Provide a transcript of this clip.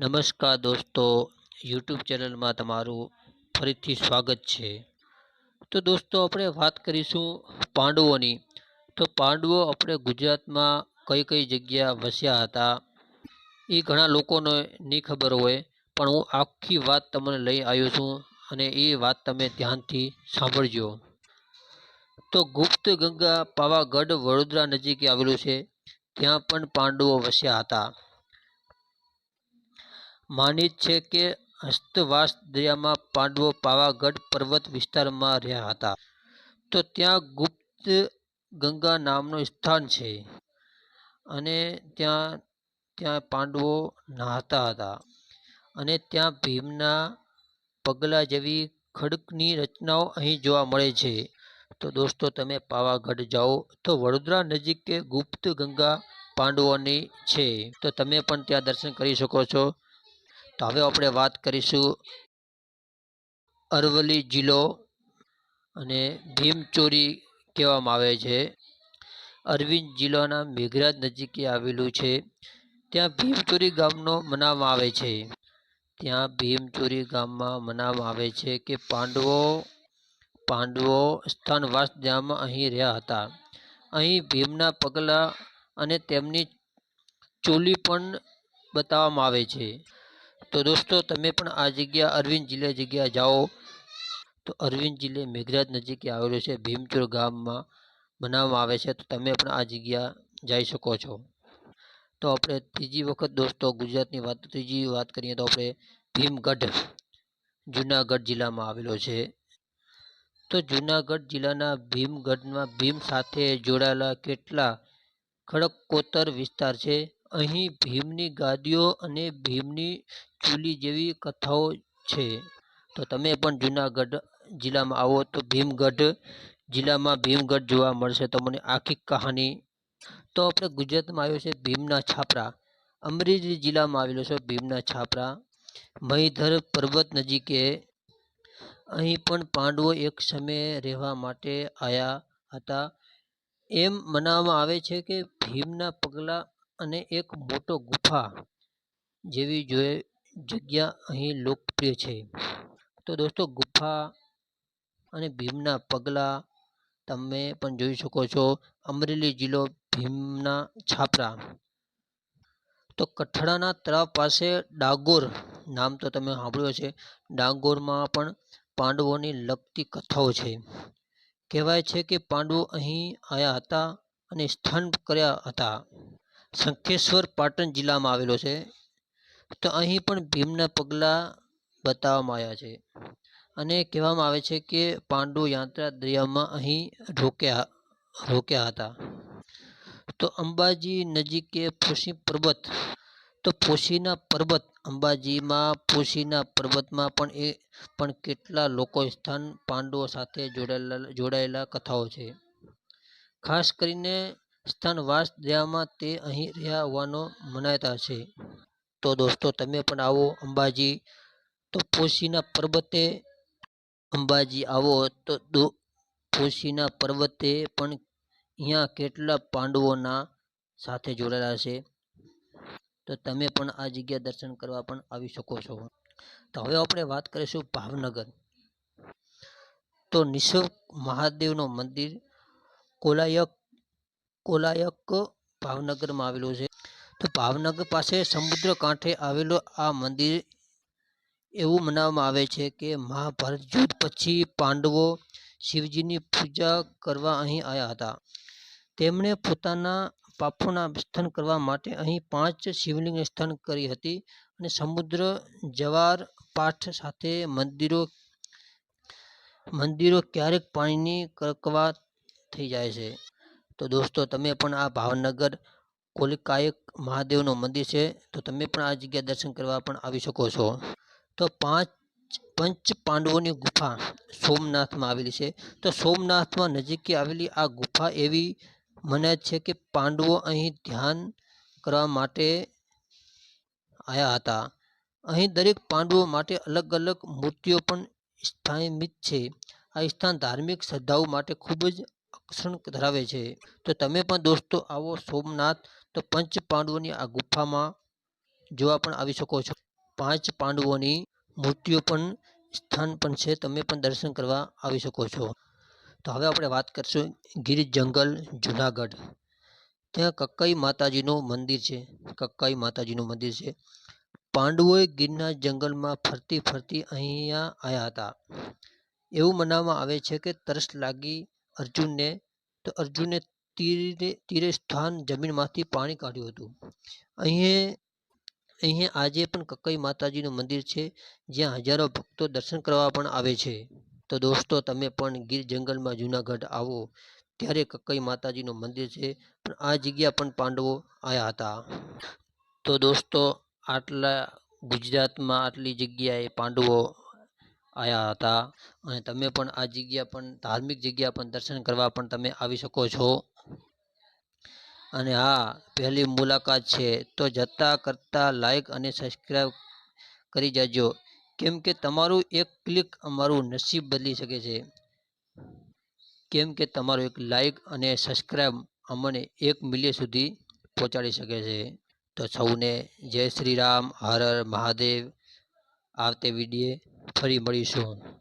નમસ્કાર દોસ્તો, યુટ્યુબ ચેનલમાં તમારું ફરીથી સ્વાગત છે. તો દોસ્તો, આપણે વાત કરીશું પાંડવોની. તો પાંડવો આપણે ગુજરાતમાં કઈ કઈ જગ્યા વસ્યા હતા, એ ઘણા લોકોને નહીં ખબર હોય, પણ હું આખી વાત તમને લઈ આવ્યો છું અને એ વાત તમે ધ્યાનથી સાંભળજો. તો ગુપ્ત ગંગા પાવાગઢ વડોદરા નજીકે આવેલું છે, ત્યાં પણ પાંડવો વસ્યા હતા. માનિત છે કે હસ્તવાસ દરિયામાં પાંડવો પાવાગઢ પર્વત વિસ્તારમાં રહ્યા હતા. તો ત્યાં ગુપ્ત ગંગા નામનું સ્થાન છે અને ત્યાં ત્યાં પાંડવો નહાતા હતા અને ત્યાં ભીમના પગલા જેવી ખડકની રચનાઓ અહીં જોવા મળે છે. તો દોસ્તો, તમે પાવાગઢ જાઓ તો વડોદરા નજીક ગુપ્ત ગંગા પાંડવોની છે. તો તમે પણ ત્યાં દર્શન કરી શકો છો. તો હવે આપણે વાત કરીશું અરવલ્લી જિલ્લો અને ભીમચોરી કહેવામાં આવે છે. અરવિંદ જિલ્લાના મેઘરાજ નજીકે આવેલું છે. ત્યાં ભીમચોરી ગામનો મનાવવામાં આવે છે. ત્યાં ભીમચોરી ગામમાં મનાવવામાં આવે છે કે પાંડવો પાંડવો સ્થાનવાસ દયામાં અહીં રહ્યા હતા. અહીં ભીમના પગલાં અને તેમની ચોલી પણ બતાવવામાં આવે છે. તો દોસ્તો, તમે પણ આ જગ્યા અરવિંદ જિલ્લે જગ્યા જાઓ. તો અરવિંદ જિલ્લે મેઘરાજ નજીકે આવેલું છે, ભીમચોર ગામમાં બનાવવામાં આવે છે. તો તમે પણ આ જગ્યા જઈ શકો છો. તો આપણે ત્રીજી વખત દોસ્તો ગુજરાતની વાત, ત્રીજી વાત કરીએ તો આપણે ભીમગઢ, જુનાગઢ જિલ્લામાં આવેલો છે. તો જુનાગઢ જિલ્લાના ભીમગઢમાં ભીમ સાથે જોડાયેલા કેટલા ખડકોતર વિસ્તાર છે? અહીં ભીમની ગાદીઓ અને ભીમની ચૂલી જેવી કથાઓ છે. તો તમે પણ જુનાગઢ જિલ્લામાં આવો તો ભીમગઢ જિલ્લામાં ભીમગઢ જોવા મળશે તમને આખી કહાની. તો આપણે ગુજરાતમાં આવ્યો છે ભીમના છાપરા. અમરેલી જિલ્લામાં આવેલો છે ભીમના છાપરા. મહીધર પર્વત નજીકે અહીં પણ પાંડવો એક સમયે રહેવા માટે આવ્યા હતા. એમ મનાવવામાં આવે છે કે ભીમના પગલાં અને એક મોટો ગુફા જેવી જોઈએ જગ્યા અહીં લોકપ્રિય છે. તો દોસ્તો, ગુફા અને ભીમના પગલાં તમે પણ જોઈ શકો છો. અમરેલી જિલ્લો ભીમના છાપરા. તો કઠડાના તળાવ પાસે ડાગોર નામ તો તમે સાંભળ્યું છે ડાંગોરમાં પણ પાંડવોની લગતી કથાઓ છે. કહેવાય છે કે પાંડવો અહીં આવ્યા હતા અને સ્થાન કર્યા હતા. શંખેશ્વર પાટણ જિલ્લામાં આવેલો છે. તો અહીં પણ ભીમના પગલાં બતાવવામાં આવ્યા છે અને કહેવામાં આવે છે કે પાંડુ યાત્રા દરિયામાં અહીં રોક્યા રોક્યા હતા. તો અંબાજી નજીકે પોશી પર્વત, તો પોશીના પર્વત અંબાજીમાં, પોશીના પર્વતમાં પણ એ, પણ કેટલા લોકો સ્થાન પાંડવો સાથે જોડાયેલા જોડાયેલા કથાઓ છે. ખાસ કરીને સ્થાનવાસ દેવામાં તે અહીં રહ્યા હોવાનો મનાતા છે. તો દોસ્તો, તમે પણ આવો અંબાજી. તો પોશીના પર્વતે અંબાજી આવો. તો ફોસીના પર્વતે પણ અહીંયા કેટલા પાંડવોના સાથે જોડાયેલા છે? તો તમે પણ આ જગ્યા દર્શન કરવા પણ આવી શકો છો. તો હવે આપણે વાત કરીશું ભાવનગર. તો નિસર્ગ મહાદેવનું મંદિર, કોલાયક કોલાયક ભાવનગરમાં આવેલું છે. તો ભાવનગર પાસે સમુદ્ર કાંઠે આવેલું આ મંદિર એવું મનાવવામાં આવે છે કે મહાભારત યુદ્ધ પછી પાંડવો શિવજીની પૂજા કરવા અહીં આવ્યા હતા. તેમણે પોતાના પાપોના સ્થન કરવા માટે અહીં પાંચ શિવલિંગ સ્થાન કરી હતી અને સમુદ્ર જવાર પાઠ સાથે મંદિરો મંદિરો ક્યારેક પાણીની કરકવા થઈ જાય છે. તો દોસ્તો, તમે પણ આ ભાવનગર કોલિકાયક મહાદેવનું મંદિર છે, તો તમે પણ આ જગ્યા દર્શન કરવા પણ આવી શકો છો. તો પાંચ, પંચ પાંડવોની ગુફા સોમનાથમાં આવેલી છે. તો સોમનાથમાં નજીકે આવેલી આ ગુફા એવી મને છે કે પાંડવો અહીં ધ્યાન કરવા માટે આવ્યા હતા. અહીં દરેક પાંડવો માટે અલગ અલગ મૂર્તિઓ પણ સ્થાનિત છે. આ સ્થાન ધાર્મિક શ્રદ્ધાઓ માટે ખૂબ જ આકર્ષણ ધરાવે છે. તો તમે પણ દોસ્તો આવો સોમનાથ, તો પંચ પાંડવોની આ ગુફામાં જોવા પણ આવી શકો છો. પાંચ પાંડવોની મૂર્તિઓ પણ સ્થાન પણ છે, તમે પણ દર્શન કરવા આવી શકો છો. તો હવે આપણે વાત કરીશું ગીર જંગલ, જુનાગઢ. ત્યાં કક્કાઈ માતાજીનું મંદિર છે, કક્કાઈ માતાજીનું મંદિર છે. પાંડવોએ ગીરના જંગલમાં ફરતી ફરતી અહીંયા આવ્યા હતા. એવું મનાવવામાં આવે છે કે તરસ લાગી અર્જુનને, તો અર્જુને તીરે તીરે સ્થાન જમીનમાંથી પાણી કાઢ્યું હતું. અહીં અહીં આજે પણ કક્કઈ માતાજીનું મંદિર છે, જ્યાં હજારો ભક્તો દર્શન કરવા પણ આવે છે. તો દોસ્તો, તમે પણ ગીર જંગલમાં જુનાગઢ આવો, ત્યારે કક્કઈ માતાજીનું મંદિર છે, પણ આ જગ્યા પણ પાંડવો આવ્યા હતા. તો દોસ્તો, આટલા ગુજરાતમાં આટલી જગ્યાએ પાંડવો આવ્યા હતા અને તમે પણ આ જગ્યા પણ, ધાર્મિક જગ્યા પણ દર્શન કરવા પણ તમે આવી શકો છો. અને હા, પહેલી મુલાકાત છે, તો જતાં કરતાં લાઈક અને સબસ્ક્રાઈબ કરી જજો. કેમ કે તમારું એક ક્લિક અમારું નસીબ બદલી શકે છે. કેમ કે તમારું એક લાઈક અને સબસ્ક્રાઈબ અમને એક મિલિયન સુધી પહોંચાડી શકે છે. તો સૌને જય શ્રી રામ, હર હર મહાદેવ. આવતે વિડીએ ફરી મળીશું.